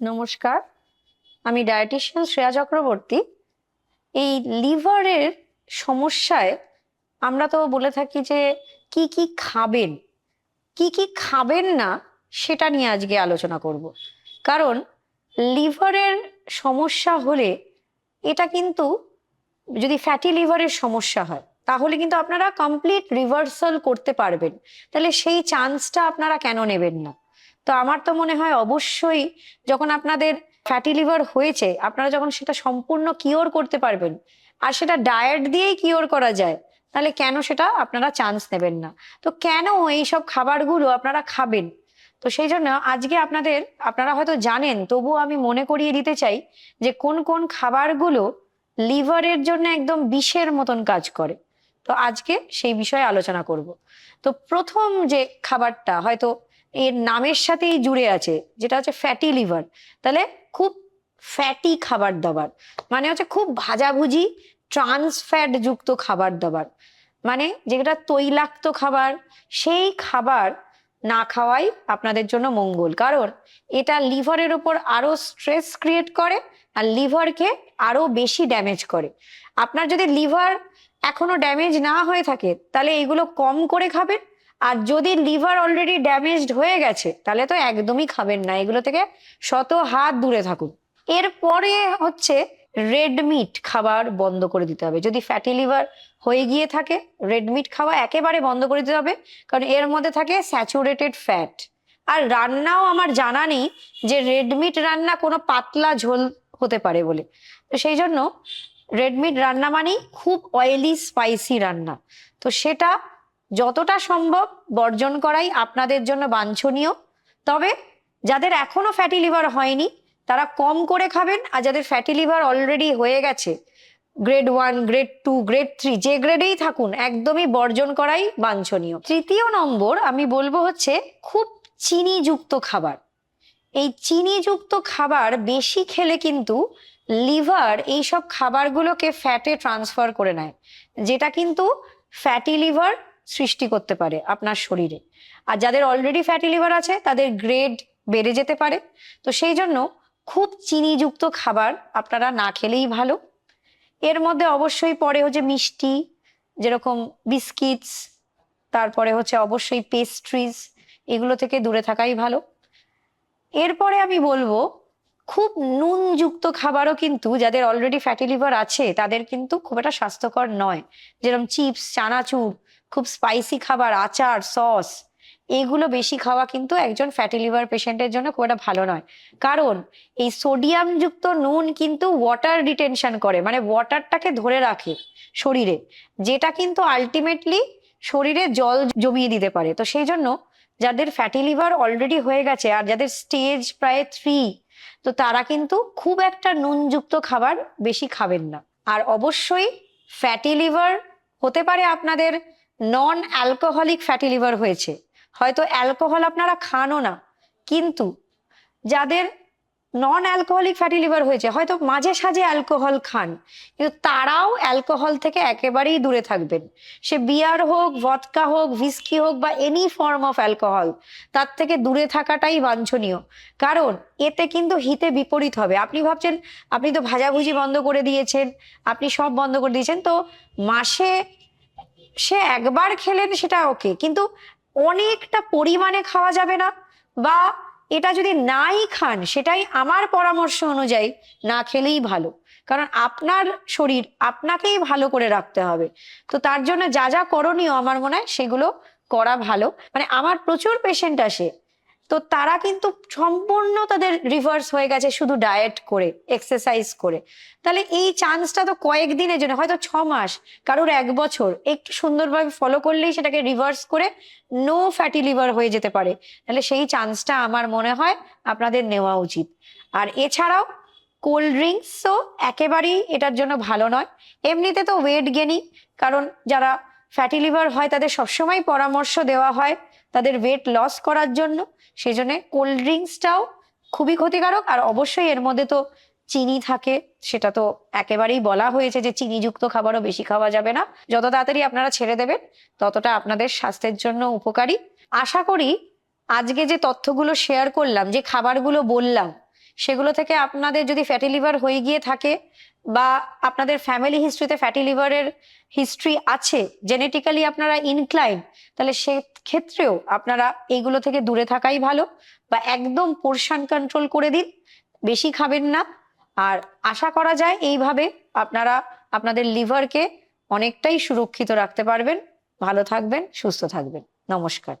নমস্কার, আমি ডায়েটিশিয়ান শ্রেয়া চক্রবর্তী। এই লিভারের সমস্যায় আমরা তো বলে থাকি যে, কি কি খাবেন, কি কি খাবেন না সেটা নিয়ে আজকে আলোচনা করব। কারণ লিভারের সমস্যা হলে এটা কিন্তু যদি ফ্যাটি লিভারের সমস্যা হয়, তাহলে কিন্তু আপনারা কমপ্লিট রিভার্সাল করতে পারবেন। তাহলে সেই চান্সটা আপনারা কেন নেবেন না? তো আমার তো মনে হয় অবশ্যই যখন আপনাদের ফ্যাটি লিভার হয়েছে, আপনারা যখন সেটা সম্পূর্ণ কিওর করতে পারবেন, আর সেটা ডায়েট দিয়েই কিওর করা যায়, তাহলে কেন সেটা আপনারা চান্স নেবেন না? তো কেন এই সব খাবারগুলো আপনারা খাবেন? তো সেই জন্য আজকে আপনাদের, আপনারা হয়তো জানেন, তবুও আমি মনে করিয়ে দিতে চাই যে কোন কোন খাবারগুলো লিভারের জন্য একদম বিষের মতন কাজ করে। তো আজকে সেই বিষয়ে আলোচনা করব। তো প্রথম যে খাবারটা, হয়তো এর নামের সাথেই জুড়ে আছে, যেটা হচ্ছে ফ্যাটি লিভার তাহলে খুব ফ্যাটি খাবার দাবার মানে হচ্ছে খুব ভাজাভুজি ট্রান্স ফ্যাট যুক্ত খাবার দাবার। মানে যেটা তৈলাক্ত খাবার, সেই খাবার না খাওয়াই আপনাদের জন্য মঙ্গল। কারণ এটা লিভারের ওপর আরও স্ট্রেস ক্রিয়েট করে, আর লিভারকে আরও বেশি ড্যামেজ করে। আপনার যদি লিভার এখনও ড্যামেজ না হয়ে থাকে, তাহলে এগুলো কম করে খাবেন আর যদি লিভার অলরেডি ড্যামেজড হয়ে গেছে, তাহলে তো একদমই খাবেন না। এগুলো থেকে শত হাত দূরে থাকুন। এরপরে হচ্ছে রেড মিট খাবার বন্ধ করে দিতে হবে। যদি ফ্যাটি লিভার হয়ে গিয়ে থাকে রেড মিট খাওয়া একেবারে বন্ধ করে দিতে হবে, কারণ এর মধ্যে থাকে স্যাচুরেটেড ফ্যাট আর রান্নাও আমার জানা নেই যে রেড মিট রান্না কোনো পাতলা ঝোল হতে পারে বলে। তো সেই জন্য রেড মিট রান্না মানেই খুব অয়েলি স্পাইসি রান্না। তো সেটা যতটা সম্ভব বর্জন করাই আপনাদের জন্য বাঞ্ছনীয়। তবে যাদের এখনও ফ্যাটি লিভার হয়নি, তারা কম করে খাবেন আর যাদের ফ্যাটি লিভার অলরেডি হয়ে গেছে grade one grade two grade three যে গ্রেডেই থাকুন, একদমই বর্জন করাই বাঞ্ছনীয়। তৃতীয় নম্বর আমি বলব হচ্ছে খুব চিনিযুক্ত খাবার। এই চিনিযুক্ত খাবার বেশি খেলে কিন্তু লিভার এইসব খাবারগুলোকে ফ্যাটে ট্রান্সফার করে নেয়, যেটা কিন্তু ফ্যাটি লিভার সৃষ্টি করতে পারে আপনার শরীরে। আর যাদের অলরেডি ফ্যাটি লিভার আছে, তাদের গ্রেড বেড়ে যেতে পারে। তো সেই জন্য খুব চিনিযুক্ত খাবার আপনারা না খেলেই ভালো। এর মধ্যে অবশ্যই পরে হচ্ছে মিষ্টি, যেরকম বিস্কিটস তারপরে হচ্ছে অবশ্যই পেস্ট্রিজ এগুলো থেকে দূরে থাকাই ভালো। এরপরে আমি বলব, খুব নুনযুক্ত খাবারও কিন্তু যাদের অলরেডি ফ্যাটি লিভার আছে, তাদের কিন্তু খুব একটা স্বাস্থ্যকর নয়। যেরকম চিপস চানাচুর খুব স্পাইসি খাবার, আচার সস এগুলো বেশি খাওয়া কিন্তু একজন ফ্যাটি লিভার পেশেন্টের জন্য খুব একটা ভালো নয়। কারণ এই সোডিয়াম যুক্ত নুন কিন্তু ওয়াটার রিটেনশন করে মানে ওয়াটারটাকে ধরে রাখে শরীরে, যেটা কিন্তু আলটিমেটলি শরীরে জল জমিয়ে দিতে পারে। তো সেই জন্য যাদের ফ্যাটি লিভার অলরেডি হয়ে গেছে আর যাদের স্টেজ প্রায় থ্রি তো তারা কিন্তু খুব একটা নুনযুক্ত খাবার বেশি খাবেন না। আর অবশ্যই ফ্যাটি লিভার হতে পারে আপনাদের নন অ্যালকোহলিক ফ্যাটি লিভার হয়েছে। হয়তো অ্যালকোহল আপনারা খানও না, কিন্তু যাদের নন অ্যালকোহলিক ফ্যাটি লিভার হয়েছে, হয়তো মাঝে সাঝে অ্যালকোহল খান, কিন্তু তারাও অ্যালকোহল থেকে একেবারেই দূরে থাকবেন। সে বিয়ার হোক ভদকা হোক ভিস্কি হোক বা এনি ফর্ম অফ অ্যালকোহল তার থেকে দূরে থাকাটাই বাঞ্ছনীয়। কারণ এতে কিন্তু হিতে বিপরীত হবে। আপনি ভাবছেন, আপনি তো ভাজাভুজি বন্ধ করে দিয়েছেন, আপনি সব বন্ধ করে দিয়েছেন, তো মাসে সে একবার খেলেন সেটা ওকে কিন্তু অনেকটা পরিমাণে খাওয়া যাবে না বা এটা যদি নাই খান সেটাই আমার পরামর্শ অনুযায়ী না খেলেই ভালো। কারণ আপনার শরীর আপনাকেই ভালো করে রাখতে হবে। তো তার জন্য যা যা করণীয় আমার মনে হয় সেগুলো করা ভালো। মানে আমার প্রচুর পেশেন্ট আসে। তো তারা কিন্তু সম্পূর্ণ তাদের রিভার্স হয়ে গেছে শুধু ডায়েট করে এক্সারসাইজ করে। তাহলে এই চান্সটা তো কয়েকদিনের জন্য, হয়তো ছ মাস, কারোর এক বছর, একটু সুন্দরভাবে ফলো করলেই সেটাকে রিভার্স করে নো ফ্যাটি লিভার হয়ে যেতে পারে। তাহলে সেই চান্সটা আমার মনে হয় আপনাদের নেওয়া উচিত। আর এছাড়াও কোল্ড ড্রিঙ্কসও একেবারেই এটার জন্য ভালো নয়। এমনিতে তো ওয়েট গেনি কারণ যারা ফ্যাটি লিভার হয়, তাদের সবসময় পরামর্শ দেওয়া হয় তাদের ওয়েট লস করার জন্য। সেই জন্য কোল্ড ড্রিঙ্কসটাও খুবই ক্ষতিকারক। আর অবশ্যই এর মধ্যে তো চিনি থাকে, সেটা তো একেবারেই বলা হয়েছে যে চিনিযুক্ত খাবারও বেশি খাওয়া যাবে না। যত তাড়াতাড়ি আপনারা ছেড়ে দেবেন, ততটা আপনাদের স্বাস্থ্যের জন্য উপকারী। আশা করি আজকে যে তথ্যগুলো শেয়ার করলাম, যে খাবারগুলো বললাম সেগুলো থেকে আপনাদের যদি ফ্যাটি লিভার হয়ে গিয়ে থাকে বা আপনাদের ফ্যামিলি হিস্ট্রিতে ফ্যাটি লিভারের হিস্ট্রি আছে জেনেটিক্যালি আপনারা ইনক্লাইন তাহলে সেক্ষেত্রেও আপনারা এইগুলো থেকে দূরে থাকাই ভালো বা একদম পোর্শন কন্ট্রোল করে দিন, বেশি খাবেন না। আর আশা করা যায় এইভাবে আপনারা আপনাদের লিভারকে অনেকটাই সুরক্ষিত রাখতে পারবেন। ভালো থাকবেন, সুস্থ থাকবেন। নমস্কার।